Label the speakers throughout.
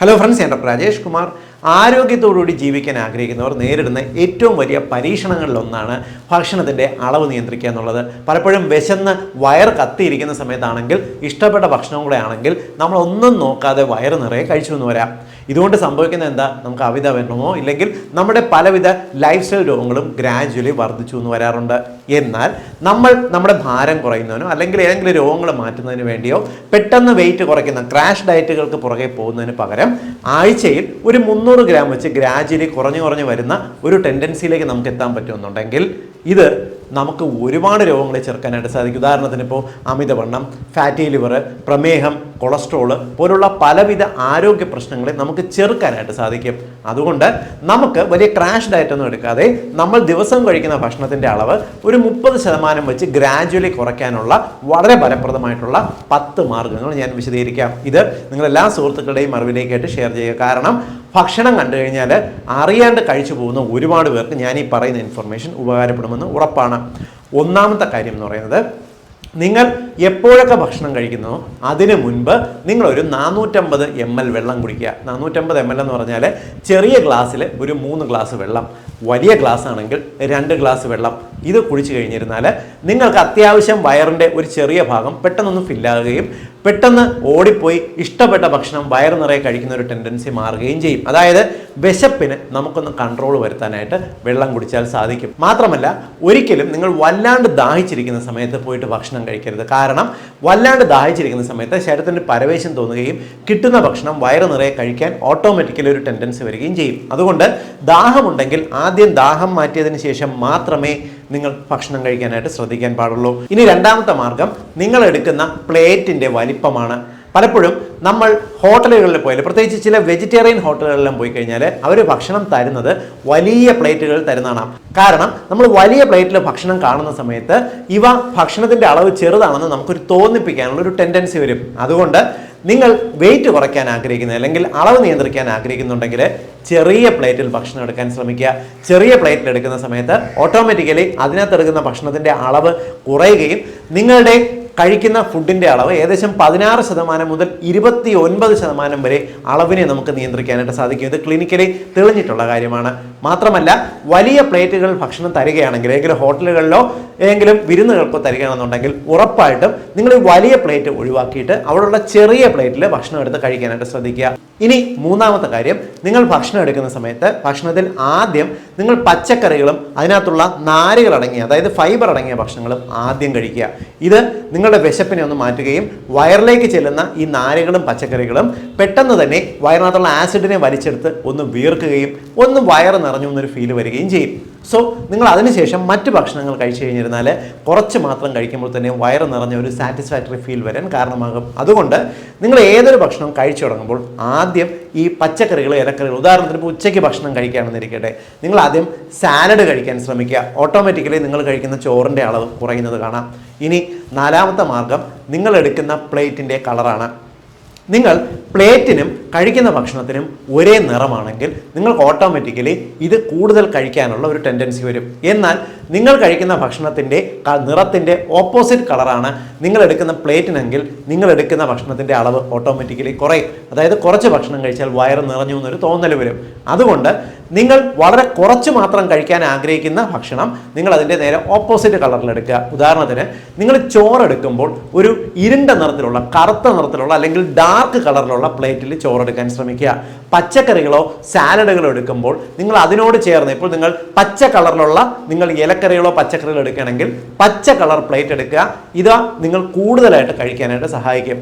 Speaker 1: Hello friends ഞാൻ രാജേഷ് കുമാർ. ആരോഗ്യത്തോടുകൂടി ജീവിക്കാൻ ആഗ്രഹിക്കുന്നവർ നേരിടുന്ന ഏറ്റവും വലിയ പരീക്ഷണങ്ങളിലൊന്നാണ് ഭക്ഷണത്തിന്റെ അളവ് നിയന്ത്രിക്കുക എന്നുള്ളത്. പലപ്പോഴും വിശന്ന് വയർ കത്തിയിരിക്കുന്ന സമയത്താണെങ്കിൽ ഇഷ്ടപ്പെട്ട ഭക്ഷണം കൂടെ ആണെങ്കിൽ നമ്മളൊന്നും നോക്കാതെ വയറ് നിറയെ കഴിച്ചു എന്ന് വരാം. ഇതുകൊണ്ട് സംഭവിക്കുന്നത് എന്താ? നമുക്ക് അവിത വരണമോ ഇല്ലെങ്കിൽ നമ്മുടെ പലവിധ ലൈഫ് സ്റ്റൈൽ രോഗങ്ങളും ഗ്രാജുവലി വർദ്ധിച്ചു എന്ന് വരാറുണ്ട്. എന്നാൽ നമ്മൾ നമ്മുടെ ഭാരം കുറയുന്നതിനോ അല്ലെങ്കിൽ ഏതെങ്കിലും രോഗങ്ങൾ മാറ്റുന്നതിന് വേണ്ടിയോ പെട്ടെന്ന് വെയിറ്റ് കുറയ്ക്കുന്ന ക്രാഷ് ഡയറ്റുകൾക്ക് പുറകെ പോകുന്നതിന് പകരം ആഴ്ചയിൽ ഒരു മുന്നൂറ് ഗ്രാം വെച്ച് ഗ്രാജുവലി കുറഞ്ഞു കുറഞ്ഞു വരുന്ന ഒരു ടെൻഡൻസിയിലേക്ക് നമുക്ക് എത്താൻ പറ്റുമെന്നുണ്ടെങ്കിൽ ഇത് നമുക്ക് ഒരുപാട് രോഗങ്ങളെ ചെറുക്കാനായിട്ട് സാധിക്കും. ഉദാഹരണത്തിന് ഇപ്പോൾ അമിതവണ്ണം ഫാറ്റി ലിവർ പ്രമേഹം കൊളസ്ട്രോൾ പോലുള്ള പലവിധ ആരോഗ്യ പ്രശ്നങ്ങളെ നമുക്ക് ചെറുക്കാനായിട്ട് സാധിക്കും. അതുകൊണ്ട് നമുക്ക് വലിയ ക്രാഷ് ഡയറ്റ് ഒന്നും എടുക്കാതെ നമ്മൾ ദിവസം കഴിക്കുന്ന ഭക്ഷണത്തിന്റെ അളവ് ഒരു മുപ്പത് ശതമാനം വെച്ച് ഗ്രാജുവലി കുറയ്ക്കാനുള്ള വളരെ ഫലപ്രദമായിട്ടുള്ള പത്ത് മാർഗങ്ങൾ ഞാൻ വിശദീകരിക്കാം. ഇത് നിങ്ങൾ എല്ലാ സുഹൃത്തുക്കളുടെയും അറിവിലേക്കായിട്ട് ഷെയർ ചെയ്യുക. കാരണം ഭക്ഷണം കണ്ടു കഴിഞ്ഞാൽ അറിയാണ്ട് കഴിച്ചു പോകുന്ന ഒരുപാട് പേർക്ക് ഞാൻ ഈ പറയുന്ന ഇൻഫർമേഷൻ ഉപകാരപ്പെടുമെന്ന് ഉറപ്പാണ്. ഒന്നാമത്തെ കാര്യം എന്ന് പറയുന്നത് നിങ്ങൾ എപ്പോഴൊക്കെ ഭക്ഷണം കഴിക്കുന്നോ അതിന് മുൻപ് നിങ്ങളൊരു നാനൂറ്റമ്പത് എം എൽ വെള്ളം കുടിക്കുക. നാനൂറ്റമ്പത് എം എൽ എന്ന് പറഞ്ഞാൽ ചെറിയ ഗ്ലാസ്സിൽ ഒരു മൂന്ന് ഗ്ലാസ് വെള്ളം വലിയ ഗ്ലാസ് ആണെങ്കിൽ രണ്ട് ഗ്ലാസ് വെള്ളം. ഇത് കുടിച്ചു കഴിഞ്ഞിരുന്നാൽ നിങ്ങൾക്ക് അത്യാവശ്യം വയറിന്റെ ഒരു ചെറിയ ഭാഗം പെട്ടെന്നൊന്ന് ഫില്ലാകുകയും പെട്ടെന്ന് ഓടിപ്പോയി ഇഷ്ടപ്പെട്ട ഭക്ഷണം വയറ് നിറയെ കഴിക്കുന്ന ഒരു ടെൻഡൻസി മാറുകയും ചെയ്യും. അതായത് വിശപ്പിന് നമുക്കൊന്ന് കൺട്രോൾ വരുത്താനായിട്ട് വെള്ളം കുടിച്ചാൽ സാധിക്കും. മാത്രമല്ല ഒരിക്കലും നിങ്ങൾ വല്ലാണ്ട് ദാഹിച്ചിരിക്കുന്ന സമയത്ത് പോയിട്ട് ഭക്ഷണം കഴിക്കരുത്. കാരണം വല്ലാണ്ട് ദാഹിച്ചിരിക്കുന്ന സമയത്ത് ശരീരത്തിന് പരവേശം തോന്നുകയും കിട്ടുന്ന ഭക്ഷണം വയറ് നിറയെ കഴിക്കാൻ ഓട്ടോമാറ്റിക്കലി ഒരു ടെൻഡൻസി വരികയും ചെയ്യും. അതുകൊണ്ട് ദാഹമുണ്ടെങ്കിൽ ആദ്യം ദാഹം മാറ്റിയതിന് ശേഷം മാത്രമേ നിങ്ങൾ ഭക്ഷണം കഴിക്കാനായിട്ട് ശ്രദ്ധിക്കാൻ പാടുള്ളൂ. ഇനി രണ്ടാമത്തെ മാർഗം നിങ്ങൾ എടുക്കുന്ന പ്ലേറ്റിന്റെ വലിപ്പമാണ്. പലപ്പോഴും നമ്മൾ ഹോട്ടലുകളിൽ പോയാൽ പ്രത്യേകിച്ച് ചില വെജിറ്റേറിയൻ ഹോട്ടലുകളിലും പോയി കഴിഞ്ഞാൽ അവർ ഭക്ഷണം തരുന്നത് വലിയ പ്ലേറ്റുകൾ തരുന്നതാണ്. കാരണം നമ്മൾ വലിയ പ്ലേറ്റിൽ ഭക്ഷണം കാണുന്ന സമയത്ത് ഇവ ഭക്ഷണത്തിന്റെ അളവ് ചെറുതാണെന്ന് നമുക്കൊരു തോന്നിപ്പിക്കാനുള്ള ഒരു ടെൻഡൻസി വരും. അതുകൊണ്ട് നിങ്ങൾ വെയിറ്റ് കുറയ്ക്കാൻ ആഗ്രഹിക്കുന്ന അല്ലെങ്കിൽ അളവ് നിയന്ത്രിക്കാൻ ആഗ്രഹിക്കുന്നുണ്ടെങ്കിൽ ചെറിയ പ്ലേറ്റിൽ ഭക്ഷണം എടുക്കാൻ ശ്രമിക്കുക. ചെറിയ പ്ലേറ്റിൽ എടുക്കുന്ന സമയത്ത് ഓട്ടോമാറ്റിക്കലി അതിനകത്ത് എടുക്കുന്ന ഭക്ഷണത്തിന്റെ അളവ് കുറയുകയും നിങ്ങളുടെ കഴിക്കുന്ന ഫുഡിന്റെ അളവ് ഏകദേശം പതിനാറ് ശതമാനം മുതൽ ഇരുപത്തി ഒൻപത് ശതമാനം വരെ അളവിനെ നമുക്ക് നിയന്ത്രിക്കാനായിട്ട് സാധിക്കും. ഇത് ക്ലിനിക്കലി തെളിഞ്ഞിട്ടുള്ള കാര്യമാണ്. മാത്രമല്ല വലിയ പ്ലേറ്റുകൾ ഭക്ഷണം തരികയാണെങ്കിൽ ഏതെങ്കിലും ഹോട്ടലുകളിലോ ഏതെങ്കിലും വിരുന്നുകൾക്കോ തരികയാണെന്നുണ്ടെങ്കിൽ ഉറപ്പായിട്ടും നിങ്ങൾ ഈ വലിയ പ്ലേറ്റ് ഒഴിവാക്കിയിട്ട് അവിടെയുള്ള ചെറിയ പ്ലേറ്റിൽ ഭക്ഷണം എടുത്ത് കഴിക്കാനായിട്ട് ശ്രദ്ധിക്കുക. ഇനി മൂന്നാമത്തെ കാര്യം നിങ്ങൾ ഭക്ഷണം എടുക്കുന്ന സമയത്ത് ഭക്ഷണത്തിൽ ആദ്യം നിങ്ങൾ പച്ചക്കറികളും അതിനകത്തുള്ള നാരുകൾ അടങ്ങിയ അതായത് ഫൈബർ അടങ്ങിയ ഭക്ഷണങ്ങളും ആദ്യം കഴിക്കുക. ഇത് നിങ്ങളുടെ വിശപ്പിനെ ഒന്ന് മാറ്റുകയും വയറിലേക്ക് ചെല്ലുന്ന ഈ നാരുകളും പച്ചക്കറികളും പെട്ടെന്ന് തന്നെ വയറിനകത്തുള്ള ആസിഡിനെ വലിച്ചെടുത്ത് ഒന്ന് വീർക്കുകയും ഒന്ന് വയറ് നിറഞ്ഞു എന്നൊരു ഫീൽ വരികയും ചെയ്യും. സോ നിങ്ങൾ അതിനുശേഷം മറ്റ് ഭക്ഷണങ്ങൾ കഴിച്ചു കഴിഞ്ഞിരുന്നാൽ കുറച്ച് മാത്രം കഴിക്കുമ്പോൾ തന്നെ വയറ് നിറഞ്ഞ ഒരു സാറ്റിസ്ഫാക്ടറി ഫീൽ വരാൻ കാരണമാകും. അതുകൊണ്ട് നിങ്ങൾ ഏതൊരു ഭക്ഷണം കഴിച്ചു തുടങ്ങുമ്പോൾ ആദ്യം ഈ പച്ചക്കറികൾ ഇലക്കറികൾ. ഉദാഹരണത്തിന് ഇപ്പോൾ ഉച്ചയ്ക്ക് ഭക്ഷണം കഴിക്കുകയാണെന്നിരിക്കട്ടെ നിങ്ങൾ ആദ്യം സാലഡ് കഴിക്കാൻ ശ്രമിക്കുക. ഓട്ടോമാറ്റിക്കലി നിങ്ങൾ കഴിക്കുന്ന ചോറിന്റെ അളവ് കുറയുന്നത് കാണാം. ഇനി നാലാമത്തെ മാർഗം നിങ്ങൾ എടുക്കുന്ന പ്ലേറ്റിന്റെ കളറാണ്. നിങ്ങൾ പ്ലേറ്റിനും കഴിക്കുന്ന ഭക്ഷണത്തിനും ഒരേ നിറമാണെങ്കിൽ നിങ്ങൾക്ക് ഓട്ടോമാറ്റിക്കലി ഇത് കൂടുതൽ കഴിക്കാനുള്ള ഒരു ടെൻഡൻസി വരും. എന്നാൽ നിങ്ങൾ കഴിക്കുന്ന ഭക്ഷണത്തിന്റെ നിറത്തിന്റെ ഓപ്പോസിറ്റ് കളറാണ് നിങ്ങൾ എടുക്കുന്ന പ്ലേറ്റിനെങ്കിൽ നിങ്ങൾ എടുക്കുന്ന ഭക്ഷണത്തിന്റെ അളവ് ഓട്ടോമാറ്റിക്കലി കുറയും. അതായത് കുറച്ച് ഭക്ഷണം കഴിച്ചാൽ വയറ് നിറഞ്ഞു എന്നൊരു തോന്നൽ വരും. അതുകൊണ്ട് നിങ്ങൾ വളരെ കുറച്ച് മാത്രം കഴിക്കാൻ ആഗ്രഹിക്കുന്ന ഭക്ഷണം നിങ്ങൾ അതിന്റെ നേരെ ഓപ്പോസിറ്റ് കളറിൽ എടുക്കുക. ഉദാഹരണത്തിന് നിങ്ങൾ ചോറെടുക്കുമ്പോൾ ഒരു ഇരുണ്ട നിറത്തിലുള്ള കറുത്ത നിറത്തിലുള്ള അല്ലെങ്കിൽ ഡാർക്ക് കളറിലുള്ള പ്ലേറ്റിൽ ചോറെടുക്കാൻ ശ്രമിക്കുക. പച്ചക്കറികളോ സാലഡുകളോ എടുക്കുമ്പോൾ നിങ്ങൾ അതിനോട് ചേർന്ന് ഇപ്പോൾ നിങ്ങൾ പച്ച കളറിലുള്ള നിങ്ങൾ ഇലക്കറികളോ പച്ചക്കറികളോ എടുക്കുകയാണെങ്കിൽ പച്ച കളർ പ്ലേറ്റ് എടുക്കുക. ഇത് നിങ്ങൾ കൂടുതലായിട്ട് കഴിക്കാനായിട്ട് സഹായിക്കും.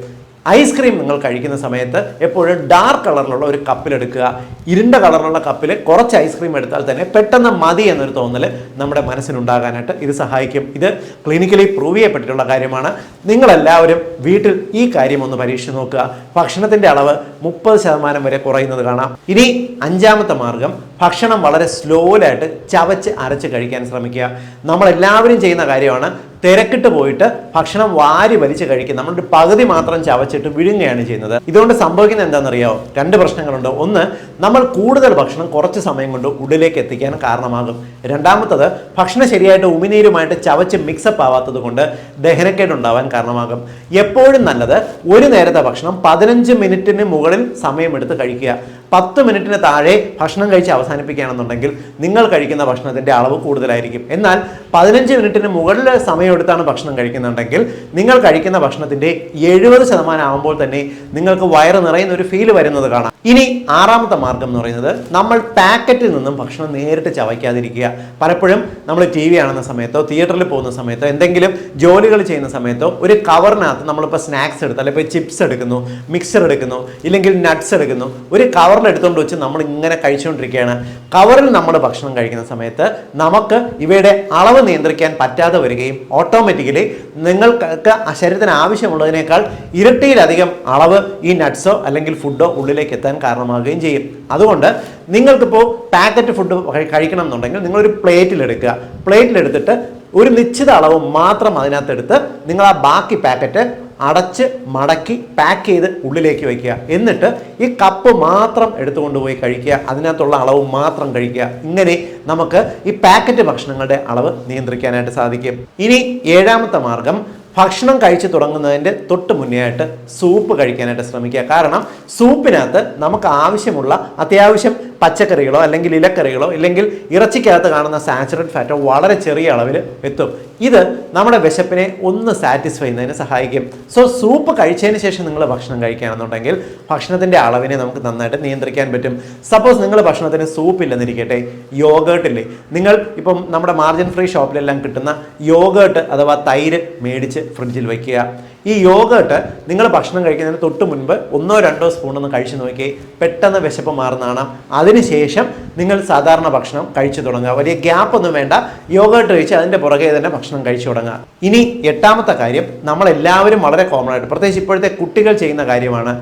Speaker 1: ഐസ്ക്രീം നിങ്ങൾ കഴിക്കുന്ന സമയത്ത് എപ്പോഴും ഡാർക്ക് കളറിലുള്ള ഒരു കപ്പിലെടുക്കുക ഇരുണ്ട കളറിലുള്ള കപ്പിൽ കുറച്ച് ഐസ്ക്രീം എടുത്താൽ തന്നെ പെട്ടെന്ന് മതി എന്നൊരു തോന്നൽ നമ്മുടെ മനസ്സിനുണ്ടാകാനായിട്ട് ഇത് സഹായിക്കും. ഇത് ക്ലിനിക്കലി പ്രൂവ് ചെയ്യപ്പെട്ടിട്ടുള്ള കാര്യമാണ്. നിങ്ങളെല്ലാവരും വീട്ടിൽ ഈ കാര്യം ഒന്ന് പരീക്ഷിച്ച് നോക്കുക. ഭക്ഷണത്തിന്റെ അളവ് മുപ്പത് ശതമാനം വരെ കുറയുന്നത് കാണാം. ഇനി അഞ്ചാമത്തെ മാർഗം ഭക്ഷണം വളരെ സ്ലോയിലായിട്ട് ചവച്ച് അരച്ച് കഴിക്കാൻ ശ്രമിക്കുക. നമ്മളെല്ലാവരും ചെയ്യുന്ന കാര്യമാണ് തിരക്കിട്ട് പോയിട്ട് ഭക്ഷണം വാരി വലിച്ച് കഴിക്കും. നമ്മളൊരു പകുതി മാത്രം ചവച്ചിട്ട് വിഴുങ്ങുകയാണ് ചെയ്യുന്നത്. ഇതുകൊണ്ട് സംഭവിക്കുന്നത് എന്താണെന്നറിയാമോ രണ്ട് പ്രശ്നങ്ങളുണ്ട്. ഒന്ന് നമ്മൾ കൂടുതൽ ഭക്ഷണം കുറച്ച് സമയം കൊണ്ട് ഉള്ളിലേക്ക് എത്തിക്കാൻ കാരണമാകും. രണ്ടാമത്തത് ഭക്ഷണം ശരിയായിട്ട് ഉമിനീരുമായിട്ട് ചവച്ച് മിക്സപ്പ് ആവാത്തത് കൊണ്ട് ദഹനക്കേടുണ്ടാവാൻ കാരണമാകും. എപ്പോഴും നല്ലത് ഒരു നേരത്തെ ഭക്ഷണം പതിനഞ്ച് മിനിറ്റിന് മുകളിൽ സമയമെടുത്ത് കഴിക്കുക. പത്ത് മിനിറ്റിന് താഴെ ഭക്ഷണം കഴിച്ച് അവസാനിപ്പിക്കുകയാണെന്നുണ്ടെങ്കിൽ നിങ്ങൾ കഴിക്കുന്ന ഭക്ഷണത്തിന്റെ അളവ് കൂടുതലായിരിക്കും. എന്നാൽ പതിനഞ്ച് മിനിറ്റിന് മുകളിൽ സമയമെടുത്താണ് ഭക്ഷണം കഴിക്കുന്നുണ്ടെങ്കിൽ നിങ്ങൾ കഴിക്കുന്ന ഭക്ഷണത്തിന്റെ എഴുപത് ശതമാനം ആകുമ്പോൾ തന്നെ നിങ്ങൾക്ക് വയറ് നിറയുന്ന ഒരു ഫീൽ വരുന്നത് കാണാം. ഇനി ആറാമത്തെ മാർഗം എന്ന് പറയുന്നത് നമ്മൾ പാക്കറ്റിൽ നിന്നും ഭക്ഷണം നേരിട്ട് ചവയ്ക്കാതിരിക്കുക. പലപ്പോഴും നമ്മൾ ടി വി കാണുന്ന സമയത്തോ തിയേറ്ററിൽ പോകുന്ന സമയത്തോ എന്തെങ്കിലും ജോലികൾ ചെയ്യുന്ന സമയത്തോ ഒരു കവറിനകത്ത് നമ്മളിപ്പോൾ സ്നാക്സ് എടുത്ത് അല്ലെങ്കിൽ ചിപ്സ് എടുക്കുന്നു മിക്സർ എടുക്കുന്നു ഇല്ലെങ്കിൽ നട്ട്സ് എടുക്കുന്നു ഒരു കവറിൽ എടുത്തുകൊണ്ട് വെച്ച് നമ്മൾ ഇങ്ങനെ കഴിച്ചുകൊണ്ടിരിക്കുകയാണ് കവറിൽ നമ്മൾ ഭക്ഷണം കഴിക്കുന്ന സമയത്ത് നമുക്ക് ഇവയുടെ അളവ് നിയന്ത്രിക്കാൻ പറ്റാതെ വരികയും ഓട്ടോമാറ്റിക്കലി നിങ്ങൾക്ക് ശരീരത്തിന് ആവശ്യമുള്ളതിനേക്കാൾ ഇരട്ടിയിലധികം അളവ് ഈ നട്ട്സോ അല്ലെങ്കിൽ ഫുഡോ ഉള്ളിലേക്ക് എത്താൻ കാരണമാകുകയും ചെയ്യും. അതുകൊണ്ട് നിങ്ങൾക്കിപ്പോൾ പാക്കറ്റ് ഫുഡ് കഴിക്കണം എന്നുണ്ടെങ്കിൽ നിങ്ങളൊരു പ്ലേറ്റിലെടുക്കുക പ്ലേറ്റിലെടുത്തിട്ട് ഒരു നിശ്ചിത അളവ് മാത്രം അതിനകത്തെടുത്ത് നിങ്ങൾ ആ ബാക്കി പാക്കറ്റ് അടച്ച് മടക്കി പാക്ക് ചെയ്ത് ഉള്ളിലേക്ക് വയ്ക്കുക. എന്നിട്ട് ഈ കപ്പ് മാത്രം എടുത്തുകൊണ്ട് പോയി കഴിക്കുക. അതിനകത്തുള്ള അളവ് മാത്രം കഴിക്കുക. ഇങ്ങനെ നമുക്ക് ഈ പാക്കറ്റ് ഭക്ഷണങ്ങളുടെ അളവ് നിയന്ത്രിക്കാനായിട്ട് സാധിക്കും. ഇനി ഏഴാമത്തെ മാർഗം ഭക്ഷണം കഴിച്ചു തുടങ്ങുന്നതിന്റെ തൊട്ട് മുന്നേ ആയിട്ട് സൂപ്പ് കഴിക്കാനായിട്ട് ശ്രമിക്കുക. കാരണം സൂപ്പിനകത്ത് നമുക്ക് ആവശ്യമുള്ള അത്യാവശ്യം പച്ചക്കറികളോ അല്ലെങ്കിൽ ഇലക്കറികളോ ഇല്ലെങ്കിൽ ഇറച്ചിക്കകത്ത് കാണുന്ന സാച്ചുറേറ്റ് ഫാറ്റോ വളരെ ചെറിയ അളവിൽ എത്തും. ഇത് നമ്മുടെ വിശപ്പിനെ ഒന്ന് സാറ്റിസ്ഫൈ ചെയ്യുന്നതിന് സഹായിക്കും. സോ സൂപ്പ് കഴിച്ചതിന് ശേഷം നിങ്ങൾ ഭക്ഷണം കഴിക്കുകയാണെന്നുണ്ടെങ്കിൽ ഭക്ഷണത്തിന്റെ അളവിനെ നമുക്ക് നന്നായിട്ട് നിയന്ത്രിക്കാൻ പറ്റും. സപ്പോസ് നിങ്ങൾ ഭക്ഷണത്തിന് സൂപ്പ് ഇല്ലെന്നിരിക്കട്ടെ യോഗേർട്ട് ഇല്ലേ? നിങ്ങൾ ഇപ്പം നമ്മുടെ മാർജിൻ ഫ്രീ ഷോപ്പിലെല്ലാം കിട്ടുന്ന യോഗേർട്ട് അഥവാ തൈര് മേടിച്ച് ഫ്രിഡ്ജിൽ വയ്ക്കുക ഈ യോഗട്ട് നിങ്ങൾ ഭക്ഷണം കഴിക്കുന്നതിന് തൊട്ട് മുൻപ് ഒന്നോ രണ്ടോ സ്പൂൺ ഒന്ന് കഴിച്ചു നോക്കി പെട്ടെന്ന് വിശപ്പ് മാറുന്നതാണ്. അതിനുശേഷം നിങ്ങൾ സാധാരണ ഭക്ഷണം കഴിച്ചു തുടങ്ങുക. വലിയ ഗ്യാപ്പ് ഒന്നും വേണ്ട. യോഗട്ട് കഴിച്ച് അതിന്റെ പുറകെ തന്നെ ഭക്ഷണം കഴിച്ചു തുടങ്ങുക. ഇനി എട്ടാമത്തെ കാര്യം നമ്മളെല്ലാവരും വളരെ കോമൺ ആയിട്ട് പ്രത്യേകിച്ച് ഇപ്പോഴത്തെ കുട്ടികൾ ചെയ്യുന്ന കാര്യമാണ്.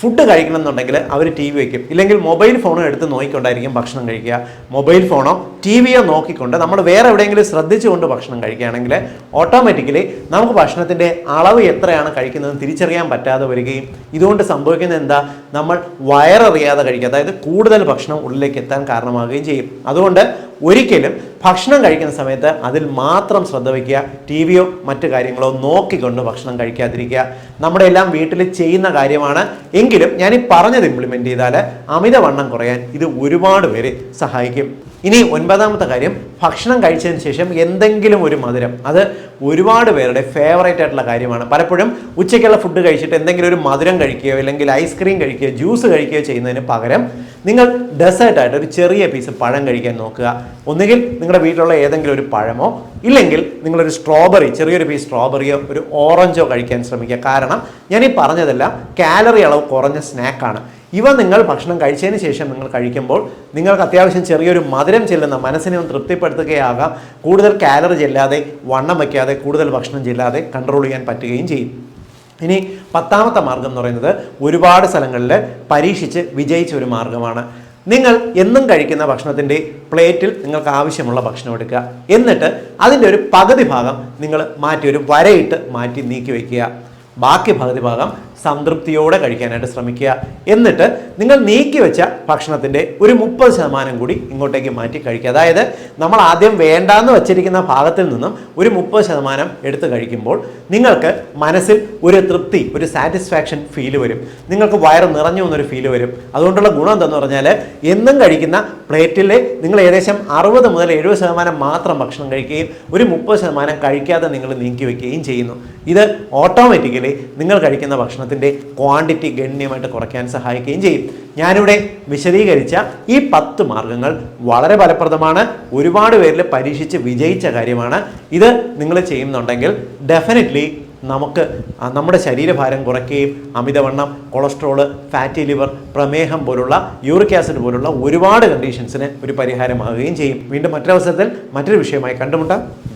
Speaker 1: ഫുഡ് കഴിക്കണം എന്നുണ്ടെങ്കിൽ അവർ ടി വി വയ്ക്കും. ഇല്ലെങ്കിൽ മൊബൈൽ ഫോണോ എടുത്ത് നോക്കിക്കൊണ്ടായിരിക്കും ഭക്ഷണം കഴിക്കുക. മൊബൈൽ ഫോണോ ടി വിയോ നോക്കിക്കൊണ്ട് നമ്മൾ വേറെ എവിടെയെങ്കിലും ശ്രദ്ധിച്ചുകൊണ്ട് ഭക്ഷണം കഴിക്കുകയാണെങ്കിൽ ഓട്ടോമാറ്റിക്കലി നമുക്ക് ഭക്ഷണത്തിന്റെ അളവ് എത്രയാണ് കഴിക്കുന്നത് തിരിച്ചറിയാൻ പറ്റാതെ വരികയും ഇതുകൊണ്ട് സംഭവിക്കുന്നത് എന്താ? നമ്മൾ വയററിയാതെ കഴിക്കുക. അതായത് കൂടുതൽ ഭക്ഷണം ഉള്ളിലേക്ക് എത്താൻ കാരണമാവുകയും ചെയ്യും. അതുകൊണ്ട് ഒരിക്കലും ഭക്ഷണം കഴിക്കുന്ന സമയത്ത് അതിൽ മാത്രം ശ്രദ്ധ വയ്ക്കുക ടി വിയോ മറ്റു കാര്യങ്ങളോ നോക്കിക്കൊണ്ട് ഭക്ഷണം കഴിക്കാതിരിക്കുക. നമ്മുടെ എല്ലാം വീട്ടിൽ ചെയ്യുന്ന കാര്യമാണ്. എങ്കിലും ഞാൻ ഈ പറഞ്ഞത് ഇംപ്ലിമെന്റ് ചെയ്താൽ അമിതവണ്ണം കുറയാൻ ഇത് ഒരുപാട് പേര് സഹായിക്കും. ഇനി ഒൻപതാമത്തെ കാര്യം ഭക്ഷണം കഴിച്ചതിന് ശേഷം എന്തെങ്കിലും ഒരു മധുരം. അത് ഒരുപാട് പേരുടെ ഫേവറേറ്റ് ആയിട്ടുള്ള കാര്യമാണ്. പലപ്പോഴും ഉച്ചയ്ക്കുള്ള ഫുഡ് കഴിച്ചിട്ട് എന്തെങ്കിലും ഒരു മധുരം കഴിക്കുകയോ അല്ലെങ്കിൽ ഐസ്ക്രീം കഴിക്കുകയോ ജ്യൂസ് കഴിക്കുകയോ ചെയ്യുന്നതിന് പകരം നിങ്ങൾ ഡെസേർട്ടായിട്ട് ഒരു ചെറിയ പീസ് പഴം കഴിക്കാൻ നോക്കുക. ഒന്നുകിൽ നിങ്ങളുടെ വീട്ടിലുള്ള ഏതെങ്കിലും ഒരു പഴമോ ഇല്ലെങ്കിൽ നിങ്ങളൊരു സ്ട്രോബെറി ചെറിയൊരു പീസ് സ്ട്രോബെറിയോ ഒരു ഓറഞ്ചോ കഴിക്കാൻ ശ്രമിക്കുക. കാരണം ഞാൻ ഈ പറഞ്ഞതെല്ലാം കാലറി അളവ് കുറഞ്ഞ സ്നാക്കാണ് ഇവ നിങ്ങൾ ഭക്ഷണം കഴിച്ചതിന് ശേഷം നിങ്ങൾ കഴിക്കുമ്പോൾ നിങ്ങൾക്ക് അത്യാവശ്യം ചെറിയൊരു മധുരം ചെല്ലുന്ന മനസ്സിനെ തൃപ്തിപ്പെടുത്തുകയാകാം. കൂടുതൽ കാലറി ചെല്ലാതെ വണ്ണം വയ്ക്കാതെ കൂടുതൽ ഭക്ഷണം ചെല്ലാതെ കൺട്രോൾ ചെയ്യാൻ പറ്റുകയും ചെയ്യും. ഇനി പത്താമത്തെ മാർഗം എന്ന് പറയുന്നത് ഒരുപാട് സ്ഥലങ്ങളിൽ പരീക്ഷിച്ച് വിജയിച്ച ഒരു മാർഗമാണ്. നിങ്ങൾ എന്നും കഴിക്കുന്ന ഭക്ഷണത്തിന്റെ പ്ലേറ്റിൽ നിങ്ങൾക്ക് ആവശ്യമുള്ള ഭക്ഷണം എടുക്കുക. എന്നിട്ട് അതിന്റെ ഒരു പകുതി ഭാഗം നിങ്ങൾ മാറ്റി ഒരു വരയിട്ട് മാറ്റി നീക്കി വയ്ക്കുക. ബാക്കി പകുതി ഭാഗം സംതൃപ്തിയോടെ കഴിക്കാനായിട്ട് ശ്രമിക്കുക. എന്നിട്ട് നിങ്ങൾ നീക്കി വെച്ച ഭക്ഷണത്തിന്റെ ഒരു മുപ്പത് ശതമാനം കൂടി ഇങ്ങോട്ടേക്ക് മാറ്റി കഴിക്കുക. അതായത് നമ്മൾ ആദ്യം വേണ്ടാന്ന് വച്ചിരിക്കുന്ന ഭാഗത്തിൽ നിന്നും ഒരു മുപ്പത് ശതമാനം എടുത്ത് കഴിക്കുമ്പോൾ നിങ്ങൾക്ക് മനസ്സിൽ ഒരു തൃപ്തി ഒരു സാറ്റിസ്ഫാക്ഷൻ ഫീൽ വരും. നിങ്ങൾക്ക് വയറ് നിറഞ്ഞു എന്നൊരു ഫീൽ വരും. അതുകൊണ്ടുള്ള ഗുണം എന്തെന്ന് പറഞ്ഞാൽ എന്നും കഴിക്കുന്ന പ്ലേറ്റിലെ നിങ്ങൾ ഏകദേശം അറുപത് മുതൽ എഴുപത് ശതമാനം മാത്രം ഭക്ഷണം കഴിക്കുകയും ഒരു മുപ്പത് ശതമാനം കഴിക്കാതെ നിങ്ങൾ നീക്കി വയ്ക്കുകയും ചെയ്യുന്നു. ഇത് ഓട്ടോമാറ്റിക്കലി നിങ്ങൾ കഴിക്കുന്ന ഭക്ഷണത്തിന്റെ ക്വാണ്ടിറ്റി ഗണ്യമായിട്ട് കുറയ്ക്കാൻ സഹായിക്കുകയും ചെയ്യും. ഞാനിവിടെ വിശദീകരിച്ച ഈ പത്ത് മാർഗങ്ങൾ വളരെ ഫലപ്രദമാണ്. ഒരുപാട് പേരിൽ പരീക്ഷിച്ച് വിജയിച്ച കാര്യമാണ്. ഇത് നിങ്ങൾ ചെയ്യുന്നുണ്ടെങ്കിൽ ഡെഫിനറ്റ്ലി നമുക്ക് നമ്മുടെ ശരീരഭാരം കുറയ്ക്കുകയും അമിതവണ്ണം കൊളസ്ട്രോൾ ഫാറ്റി ലിവർ പ്രമേഹം പോലുള്ള യൂറിക് ആസിഡ് പോലുള്ള ഒരുപാട് കണ്ടീഷൻസിന് ഒരു പരിഹാരമാകുകയും ചെയ്യും. വീണ്ടും മറ്റൊരവസരത്തിൽ മറ്റൊരു വിഷയമായി കണ്ടുമുട്ടാം.